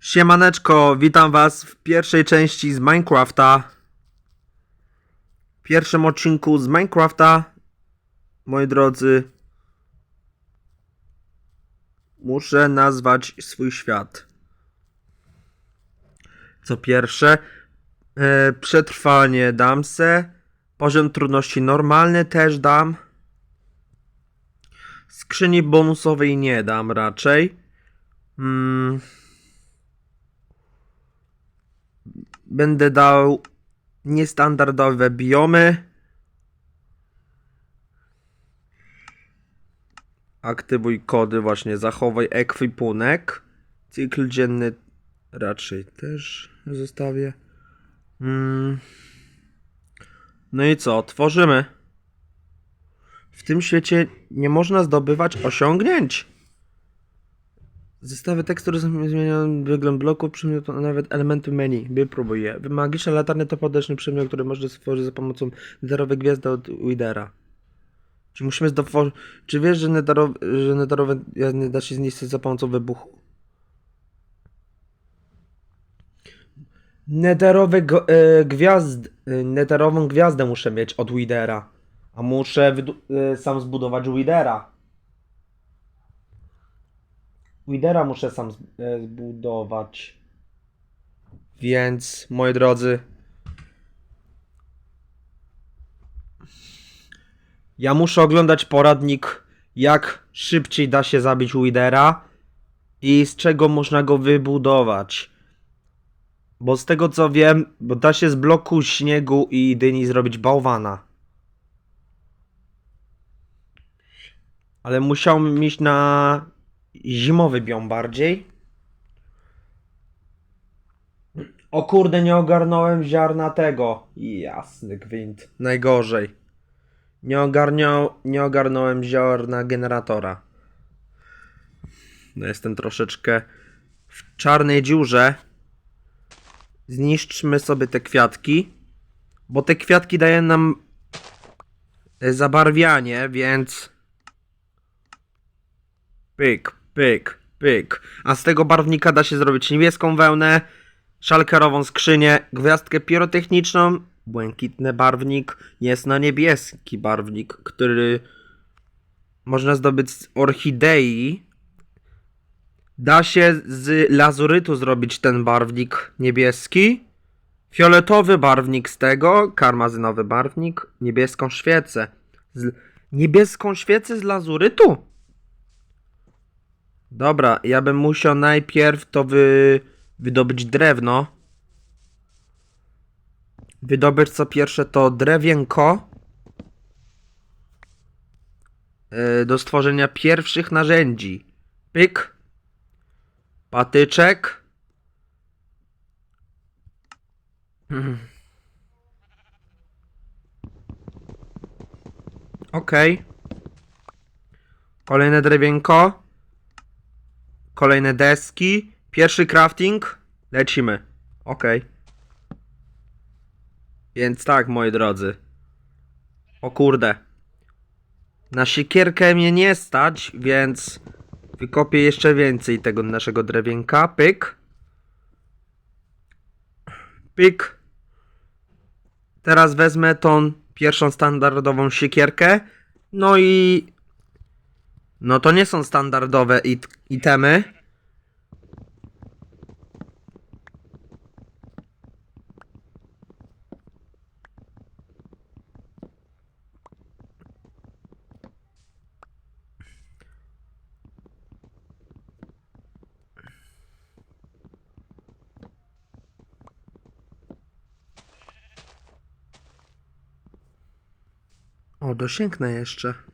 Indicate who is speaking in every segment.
Speaker 1: Siemaneczko, witam was w pierwszej części z Minecrafta. Pierwszym odcinku z Minecrafta, moi drodzy, muszę nazwać swój świat. Co pierwsze, e, przetrwanie dam se, poziom trudności normalny też dam. Skrzyni bonusowej nie dam raczej. Mm. Będę dał niestandardowe biomy. Aktywuj kody, właśnie zachowaj ekwipunek. Cykl dzienny raczej też zostawię. Mm. No i co? Tworzymy. W tym świecie nie można zdobywać osiągnięć. Zestawy tekstur zmieniają wygląd bloku, przedmiotu, nawet elementy menu. Wypróbuj je. Magiczne latarnie to podeszny przedmiot, który można stworzyć za pomocą neterowej gwiazdy od Widera. Czy musimy stworzyć... Czy wiesz, że, netero, że neterowe gwiazdy da się zniszczyć za pomocą wybuchu? Neterowe go- e, gwiazd... E, gwiazdę muszę mieć od Widera. A muszę e, sam zbudować Widera. Widera muszę sam e, zbudować. Więc, moi drodzy, ja muszę oglądać poradnik, jak szybciej da się zabić Widera i z czego można go wybudować. Bo z tego co wiem, bo da się z bloku śniegu i dyni zrobić bałwana. Ale musiałbym iść na zimowy biom bardziej. O kurde, nie ogarnąłem ziarna tego. Jasny gwint. Najgorzej. Nie, ogarniał, nie ogarnąłem ziarna generatora. No jestem troszeczkę w czarnej dziurze. Zniszczmy sobie te kwiatki. Bo te kwiatki dają nam e, zabarwianie, więc... Pyk, pyk, pyk. A z tego barwnika da się zrobić niebieską wełnę, szalkerową skrzynię, gwiazdkę pirotechniczną, błękitny barwnik, jest na niebieski barwnik, który można zdobyć z orchidei. Da się z lazurytu zrobić ten barwnik niebieski. Fioletowy barwnik z tego, karmazynowy barwnik, niebieską świecę. Z... Niebieską świecę z lazurytu? Dobra, ja bym musiał najpierw to wy... wydobyć drewno. Wydobyć co pierwsze to drewienko. Yy, do stworzenia pierwszych narzędzi. Pyk. Patyczek. Okej. Kolejne drewienko. Kolejne deski. Pierwszy crafting. Lecimy. Ok. Więc tak, moi drodzy. O kurde. Na siekierkę mnie nie stać, więc wykopię jeszcze więcej tego naszego drewienka. Pyk. Pyk. Teraz wezmę tą pierwszą standardową siekierkę. No i no to nie są standardowe it itemy. O, dosięgnę jeszcze.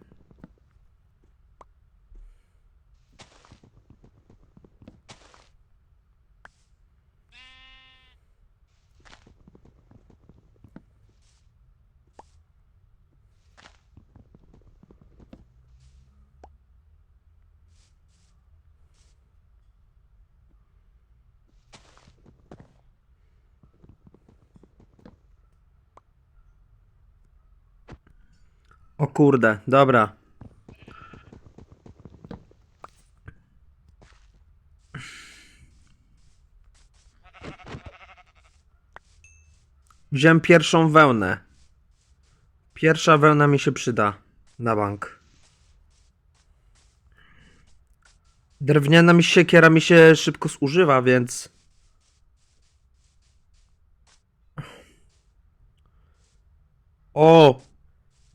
Speaker 1: kurde, dobra. Wziąłem pierwszą wełnę. Pierwsza wełna mi się przyda na bank. Drewniana mi siekiera mi się szybko zużywa, więc... O!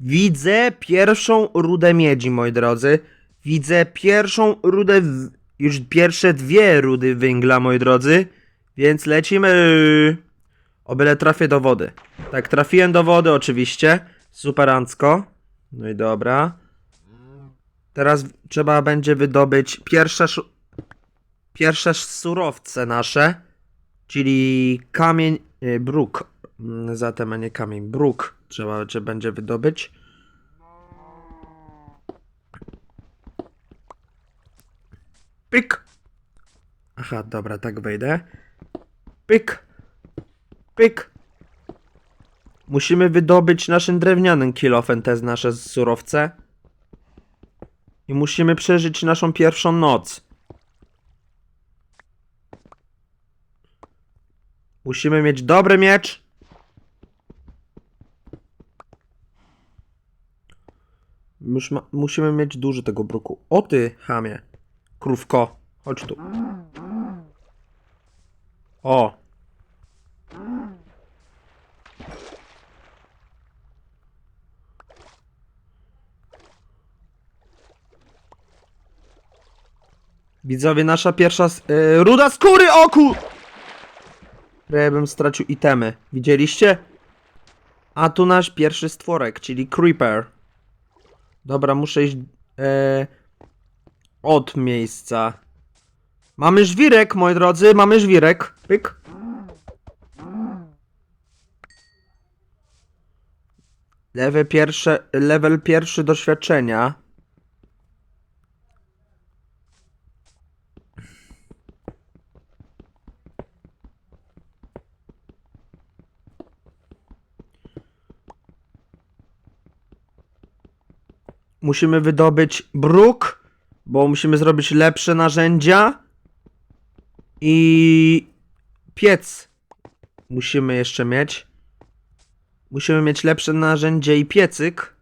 Speaker 1: Widzę pierwszą rudę miedzi, moi drodzy. Widzę pierwszą rudę, w- już pierwsze dwie rudy węgla, moi drodzy. Więc lecimy. O byle trafię do wody. Tak, trafiłem do wody oczywiście. Superancko. No i dobra. Teraz trzeba będzie wydobyć pierwsze, pierwsze surowce nasze. Czyli kamień, y, bruk. Mm, Zatem, a nie kamień, bruk trzeba czy będzie wydobyć. Pyk. Aha, dobra, tak wejdę. Pyk. Pyk. Musimy wydobyć naszym drewnianym kilofem te nasze surowce. I musimy przeżyć naszą pierwszą noc. Musimy mieć dobry miecz. Już ma, musimy mieć dużo tego bruku. O ty, chamie. Krówko, chodź tu. O. Widzowie, nasza pierwsza s- y, ruda skóry oku! Ja bym stracił itemy. Widzieliście? A tu nasz pierwszy stworek, czyli Creeper. Dobra, muszę iść e, od miejsca. Mamy żwirek, moi drodzy, mamy żwirek. Pyk. Level pierwsze, level pierwszy doświadczenia. Musimy wydobyć bruk, bo musimy zrobić lepsze narzędzia. I piec musimy jeszcze mieć. Musimy mieć lepsze narzędzie i piecyk,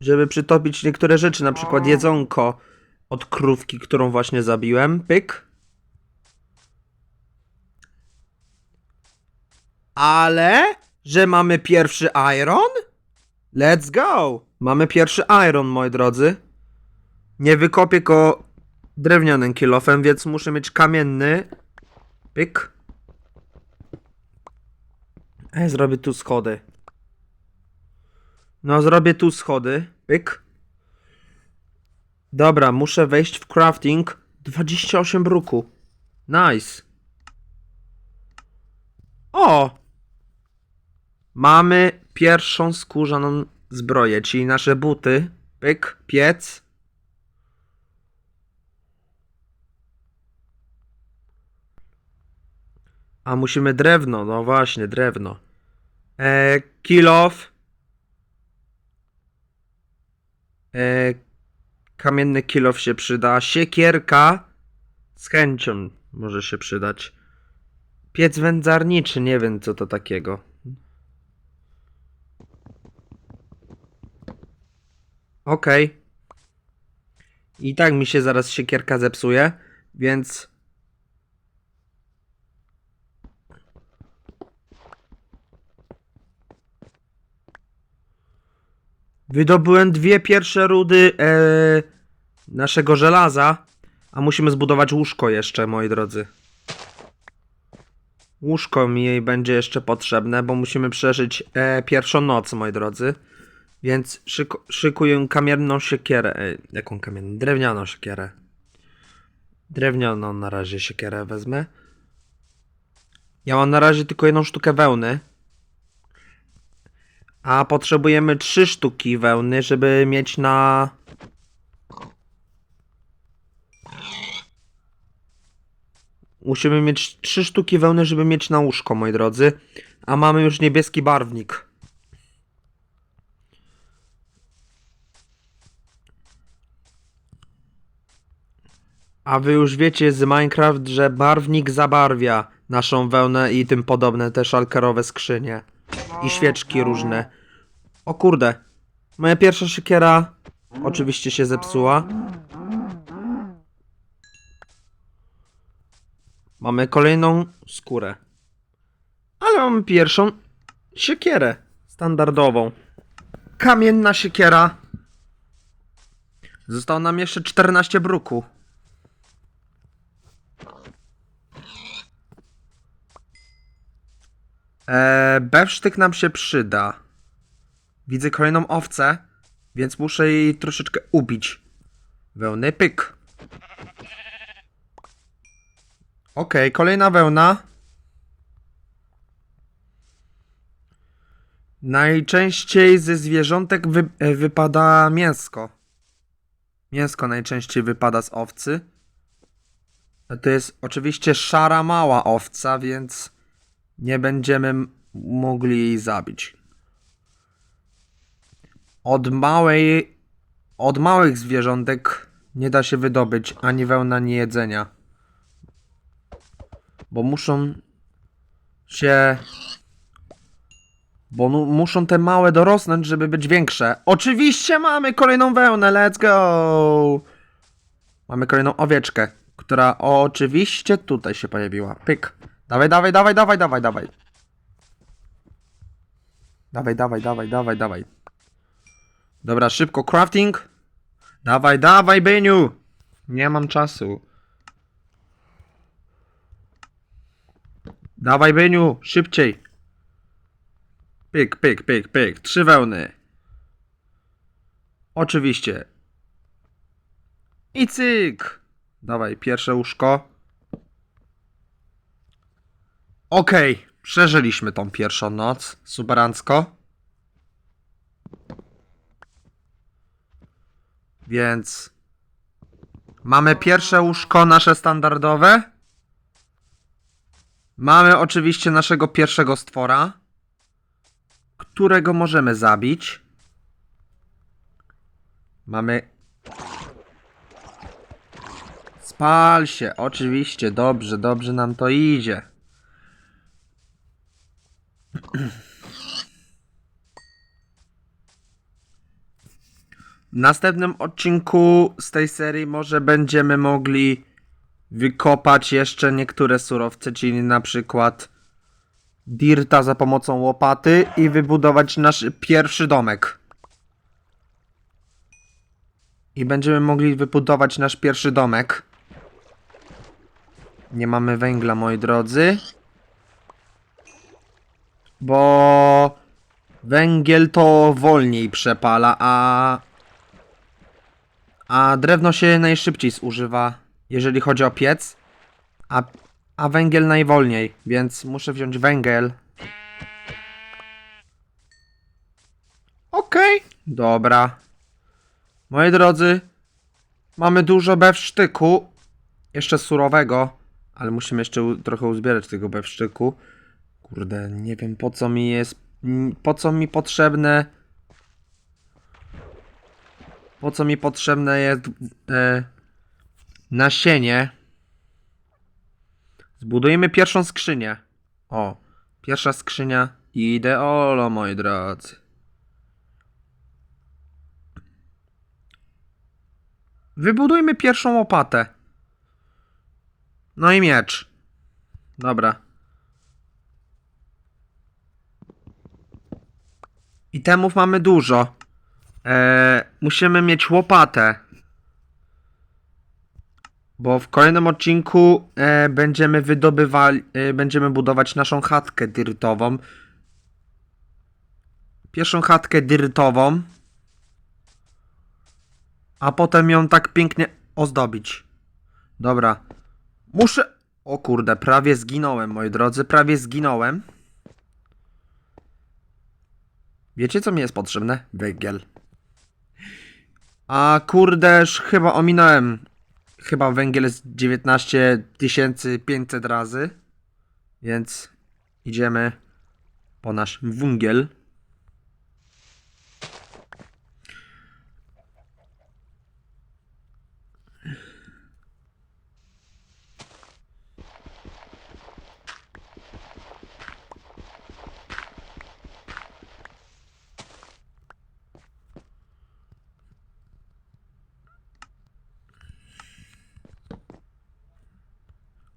Speaker 1: żeby przytopić niektóre rzeczy, na przykład jedzonko od krówki, którą właśnie zabiłem. Pyk. Ale, że mamy pierwszy iron? Let's go! Mamy pierwszy iron, moi drodzy. Nie wykopię go drewnianym kilofem, więc muszę mieć kamienny. Pyk. Ej, zrobię tu schody. No, zrobię tu schody. Pyk. Dobra, muszę wejść w crafting. 28 bruku. Nice. O! Mamy pierwszą skórzaną zbroję, czyli nasze buty. Pyk, piec. A musimy drewno, no właśnie, drewno. E, kill off. E, kamienny kill off się przyda. Siekierka z chęcią może się przydać. Piec wędzarniczy, nie wiem co to takiego. Okej. I tak mi się zaraz siekierka zepsuje, więc Wydobyłem dwie pierwsze rudy e, naszego żelaza, a musimy zbudować łóżko jeszcze, moi drodzy. Łóżko mi będzie jeszcze potrzebne, bo musimy przeżyć e, pierwszą noc, moi drodzy. Więc szyku, szykuję kamienną siekierę. Jaką kamienną? Drewnianą siekierę. Drewnianą na razie siekierę wezmę. Ja mam na razie tylko jedną sztukę wełny. A potrzebujemy trzy sztuki wełny, żeby mieć na. Musimy mieć trzy sztuki wełny, żeby mieć na łóżko, moi drodzy. A mamy już niebieski barwnik. A wy już wiecie z Minecraft, że barwnik zabarwia naszą wełnę i tym podobne, te szalkerowe skrzynie. I świeczki różne. O kurde. Moja pierwsza siekiera oczywiście się zepsuła. Mamy kolejną skórę. Ale mamy pierwszą siekierę standardową. Kamienna siekiera. Zostało nam jeszcze 14 bruku. Eee, bewsztyk nam się przyda. Widzę kolejną owcę, więc muszę jej troszeczkę ubić. Wełny pyk. Okej, kolejna wełna. Najczęściej ze zwierzątek wy, e, wypada mięsko. Mięsko najczęściej wypada z owcy. To jest oczywiście szara mała owca, więc nie będziemy mogli jej zabić. Od małej, od małych zwierzątek nie da się wydobyć ani wełna, ani jedzenia. Bo muszą się bo muszą te małe dorosnąć, żeby być większe. Oczywiście mamy kolejną wełnę, let's go! Mamy kolejną owieczkę, która oczywiście tutaj się pojawiła. Pyk. Dawaj, dawaj, dawaj, dawaj, dawaj, dawaj. Dawaj, dawaj, dawaj, dawaj, dawaj. Dobra, szybko crafting. Dawaj, dawaj, Beniu! Nie mam czasu. Dawaj, Beniu, szybciej. Pyk, pyk, pyk, pyk. Trzy wełny. Oczywiście. I cyk. Dawaj, pierwsze łóżko. Okej, przeżyliśmy tą pierwszą noc. Superancko. Więc mamy pierwsze łóżko nasze standardowe. Mamy oczywiście naszego pierwszego stwora którego możemy zabić. Mamy. Spal się, oczywiście, dobrze, dobrze nam to idzie. W następnym odcinku z tej serii może będziemy mogli wykopać jeszcze niektóre surowce, czyli na przykład dirta za pomocą łopaty i wybudować nasz pierwszy domek. I będziemy mogli wybudować nasz pierwszy domek. Nie mamy węgla, moi drodzy. Bo węgiel to wolniej przepala, a a drewno się najszybciej zużywa, jeżeli chodzi o piec. A a węgiel najwolniej, więc muszę wziąć węgiel. Okej, dobra. Moi drodzy, mamy dużo bewsztyku, jeszcze surowego, ale musimy jeszcze trochę uzbierać tego bewsztyku. Kurde, nie wiem po co mi jest, po co mi potrzebne, po co mi potrzebne jest e, nasienie. Zbudujemy pierwszą skrzynię. O, pierwsza skrzynia. Ideolo, moi drodzy. Wybudujmy pierwszą łopatę. No i miecz. Dobra. Itemów mamy dużo. Eee, musimy mieć łopatę. Bo w kolejnym odcinku e, będziemy wydobywali, e, będziemy budować naszą chatkę dyrtową. Pierwszą chatkę dyrtową. A potem ją tak pięknie ozdobić. Dobra. Muszę. O kurde, prawie zginąłem, moi drodzy, prawie zginąłem. Wiecie, co mi jest potrzebne? Węgiel. A kurdeż, chyba ominąłem chyba węgiel jest 19500 razy. Więc idziemy po nasz węgiel.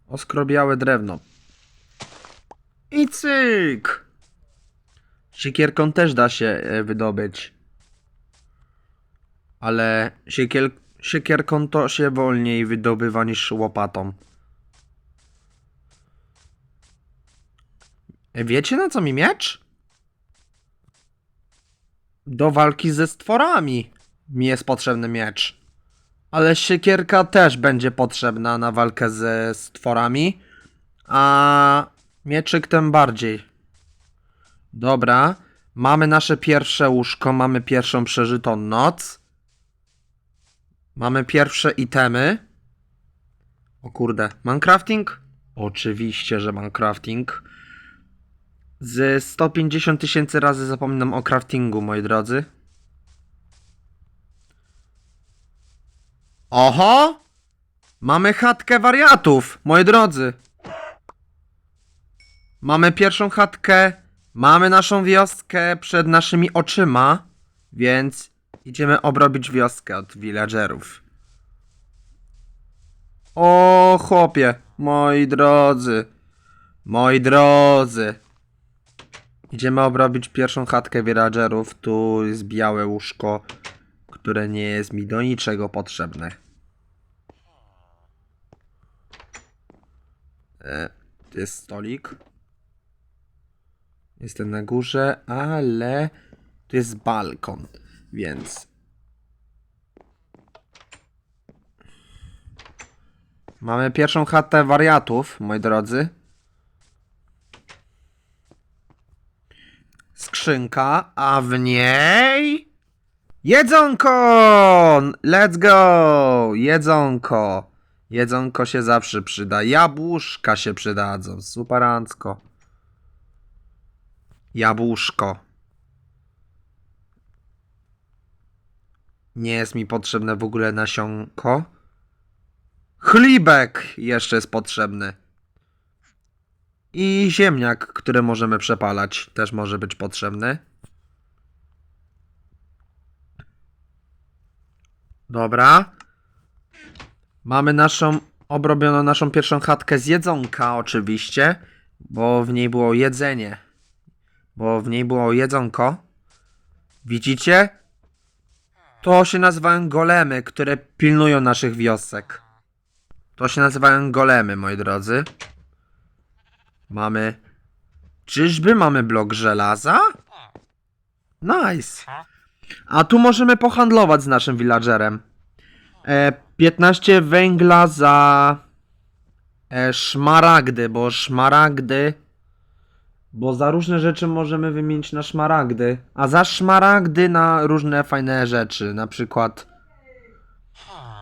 Speaker 1: Oskrobiałe drewno. I cyk! Siekierką też da się e, wydobyć. Ale siekiel, siekierką to się wolniej wydobywa niż łopatą. E, Wiecie na co mi miecz? Do walki ze stworami mi jest potrzebny miecz. Ale siekierka też będzie potrzebna na walkę ze stworami. A mieczyk tym bardziej. Dobra. Mamy nasze pierwsze łóżko, mamy pierwszą przeżytą noc. Mamy pierwsze itemy. O kurde, Minecrafting? Oczywiście, że Minecrafting. Z 150 tysięcy razy zapominam o craftingu, moi drodzy. Oho! Mamy chatkę wariatów, moi drodzy. Mamy pierwszą chatkę, mamy naszą wioskę przed naszymi oczyma, więc idziemy obrobić wioskę od villagerów. O, chłopie, moi drodzy, moi drodzy. Idziemy obrobić pierwszą chatkę villagerów. Tu jest białe łóżko, które nie jest mi do niczego potrzebne. E, tu jest stolik. Jestem na górze, ale tu jest balkon, więc. Mamy pierwszą chatę wariatów, moi drodzy. Skrzynka, a w niej. Jedzonko! Let's go! Jedzonko. Jedzonko się zawsze przyda. Jabłuszka się przydadzą. Superancko. Jabłuszko. Nie jest mi potrzebne w ogóle nasionko. Chlibek jeszcze jest potrzebny. I ziemniak, który możemy przepalać, też może być potrzebny. Dobra. Mamy naszą obrobioną naszą pierwszą chatkę z jedzonka oczywiście, bo w niej było jedzenie. Bo w niej było jedzonko. Widzicie? To się nazywają golemy, które pilnują naszych wiosek. To się nazywają golemy, moi drodzy. Mamy. Czyżby mamy blok żelaza? Nice. A tu możemy pohandlować z naszym villagerem. E, 15 węgla za e, szmaragdy, bo szmaragdy. Bo za różne rzeczy możemy wymienić na szmaragdy. A za szmaragdy na różne fajne rzeczy. Na przykład.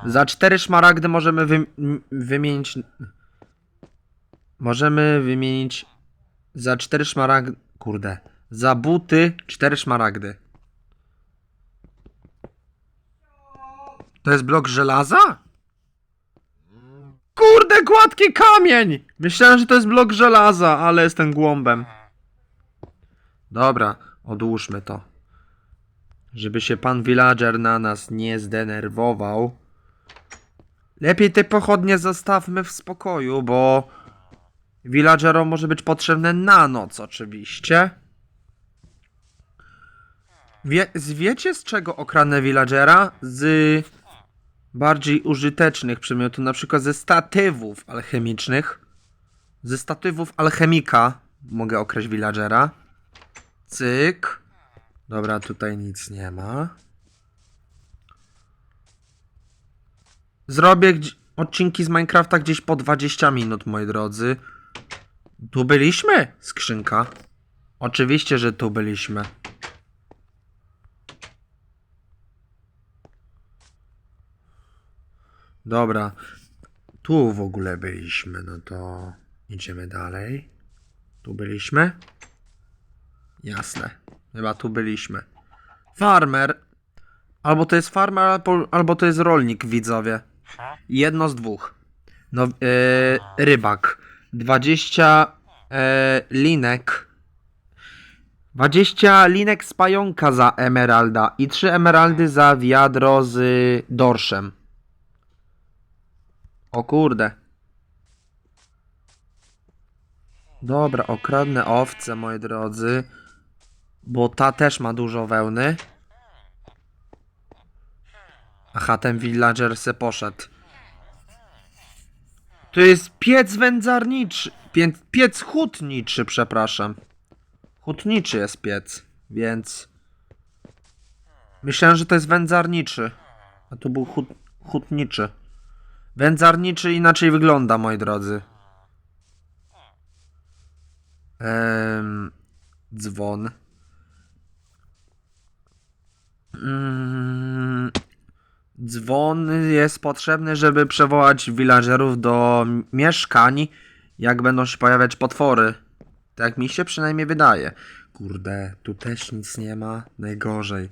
Speaker 1: Za 4 szmaragdy możemy wy, wymienić. Możemy wymienić za 4 szmaragdy. Kurde. Za buty 4 szmaragdy. To jest blok żelaza? Kurde, gładki kamień! Myślałem, że to jest blok żelaza, ale jestem głąbem. Dobra, odłóżmy to. Żeby się pan villager na nas nie zdenerwował. Lepiej te pochodnie zostawmy w spokoju, bo villagerom może być potrzebne na noc oczywiście. Wie, z- wiecie z czego okradnę villagera? Z bardziej użytecznych przedmiotów, na przykład ze statywów alchemicznych. Ze statywów alchemika mogę okraść villagera. Cyk. Dobra, tutaj nic nie ma. Zrobię odcinki z Minecrafta gdzieś po 20 minut, moi drodzy. Tu byliśmy? Skrzynka. Oczywiście, że tu byliśmy. Dobra. Tu w ogóle byliśmy, no to idziemy dalej. Tu byliśmy? Jasne. Chyba tu byliśmy. Farmer. Albo to jest farmer, albo, to jest rolnik, widzowie. Jedno z dwóch. No, e, rybak. 20 e, linek. 20 linek z pająka za emeralda i 3 emeraldy za wiadro z dorszem. O kurde. Dobra, okradnę owce, moi drodzy. Bo ta też ma dużo wełny. Aha, ten villager se poszedł. To jest piec wędzarniczy. Pie, piec hutniczy, przepraszam. Hutniczy jest piec, więc... Myślałem, że to jest wędzarniczy. A to był hut, hutniczy. Wędzarniczy inaczej wygląda, moi drodzy. Ehm, dzwon. Mm, dzwon jest potrzebny, żeby przewołać villagerów do mieszkań, jak będą się pojawiać potwory. Tak mi się przynajmniej wydaje. Kurde, tu też nic nie ma. Najgorzej.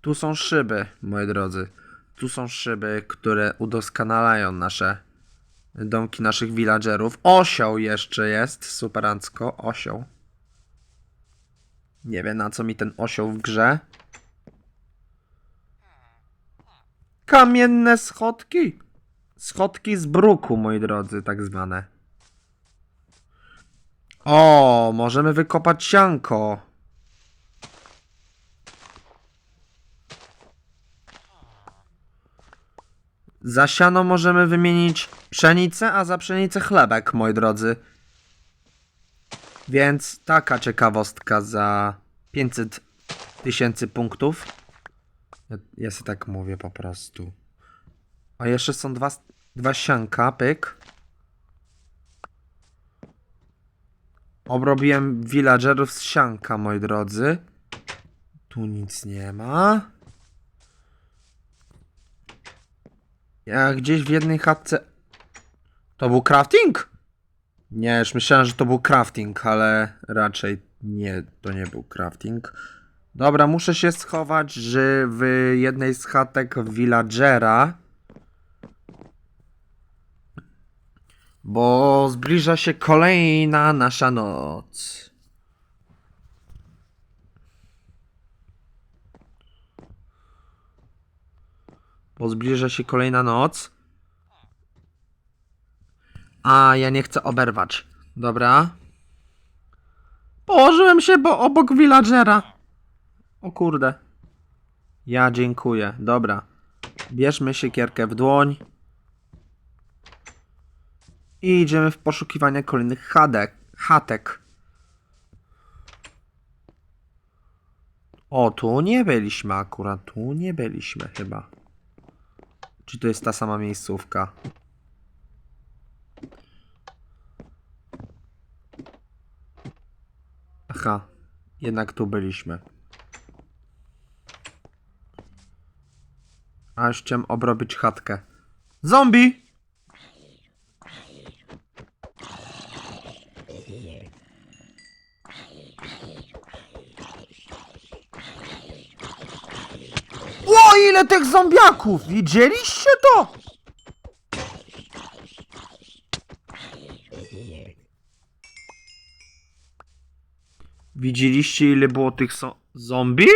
Speaker 1: Tu są szyby, moi drodzy. Tu są szyby, które udoskonalają nasze domki naszych villagerów. Osioł jeszcze jest, superancko, osioł. Nie wiem na co mi ten osioł w grze. Kamienne schodki. Schodki z bruku, moi drodzy, tak zwane. O, możemy wykopać sianko. Za siano możemy wymienić pszenicę, a za pszenicę chlebek, moi drodzy. Więc taka ciekawostka za 500 tysięcy punktów. Ja, ja sobie tak mówię po prostu. A jeszcze są dwa, dwa sianka, pyk. Obrobiłem villagerów z sianka, moi drodzy. Tu nic nie ma. Ja gdzieś w jednej chatce... To był crafting? Nie, już myślałem, że to był crafting, ale raczej nie, to nie był crafting. Dobra, muszę się schować, że w jednej z chatek villagera. Bo zbliża się kolejna nasza noc. Bo zbliża się kolejna noc. A ja nie chcę oberwać. Dobra. Położyłem się bo obok villagera. O kurde. Ja dziękuję. Dobra. Bierzmy siekierkę w dłoń. I idziemy w poszukiwanie kolejnych chatek. chatek. O, tu nie byliśmy akurat. Tu nie byliśmy chyba. Czy to jest ta sama miejscówka? Aha, jednak tu byliśmy. A chciałem obrobić chatkę. Zombie! O, ile tych zombiaków! Widzieliście to? Widzieliście ile było tych so zombie?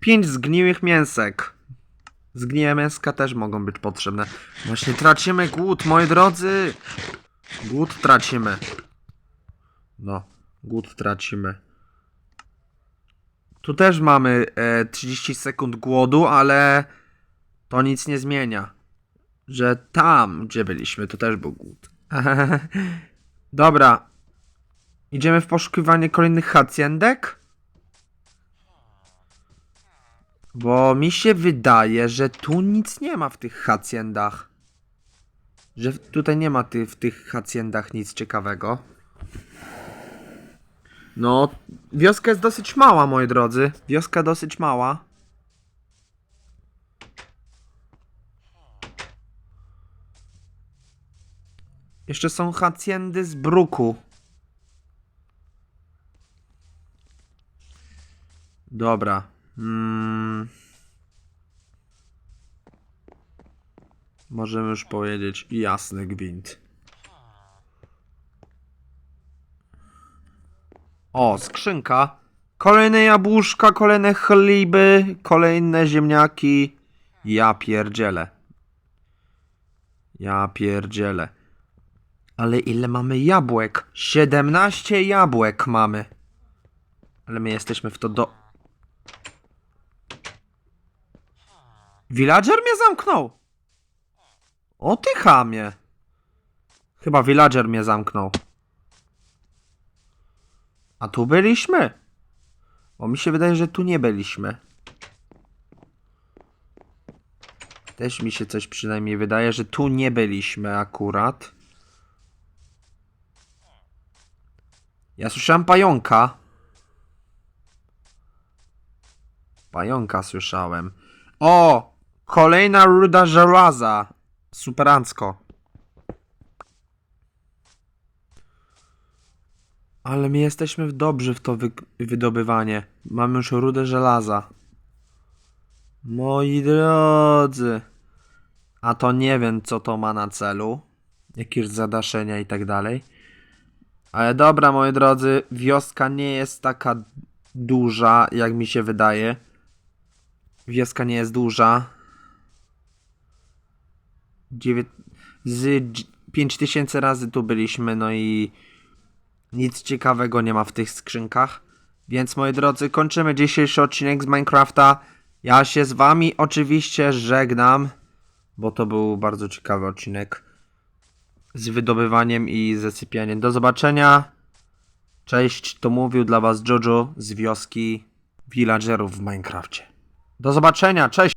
Speaker 1: Pięć zgniłych mięsek. Zgniłe mięska też mogą być potrzebne. Właśnie tracimy głód, moi drodzy. Głód tracimy. No, głód tracimy. Tu też mamy e, 30 sekund głodu, ale to nic nie zmienia. Że tam, gdzie byliśmy, to też był głód. Dobra. Idziemy w poszukiwanie kolejnych hacjendek? Bo mi się wydaje, że tu nic nie ma w tych hacjendach. Że tutaj nie ma ty, w tych hacjendach nic ciekawego. No, wioska jest dosyć mała, moi drodzy. Wioska dosyć mała. Jeszcze są hacjendy z bruku. Dobra. Mm. Możemy już powiedzieć jasny gwint. O, skrzynka. Kolejne jabłuszka, kolejne chleby, kolejne ziemniaki. Ja pierdzielę. Ja pierdzielę. Ale ile mamy jabłek? 17 jabłek mamy. Ale my jesteśmy w to do... Villager mnie zamknął! O ty chamie! Chyba villager mnie zamknął. A tu byliśmy? Bo mi się wydaje, że tu nie byliśmy. Też mi się coś przynajmniej wydaje, że tu nie byliśmy akurat. Ja słyszałem pająka. Pająka słyszałem. O! Kolejna ruda żelaza. Superancko. Ale my jesteśmy dobrzy w to wy wydobywanie. Mamy już rudę żelaza. Moi drodzy. A to nie wiem, co to ma na celu. Jakieś zadaszenia i tak dalej. Ale dobra, moi drodzy, wioska nie jest taka duża, jak mi się wydaje. Wioska nie jest duża. Dziewię... Z 5000 razy tu byliśmy, no i nic ciekawego nie ma w tych skrzynkach. Więc moi drodzy, kończymy dzisiejszy odcinek z Minecrafta. Ja się z wami oczywiście żegnam, bo to był bardzo ciekawy odcinek z wydobywaniem i zasypianiem. Do zobaczenia. Cześć, to mówił dla was Jojo z wioski villagerów w Minecrafcie. Do zobaczenia, cześć!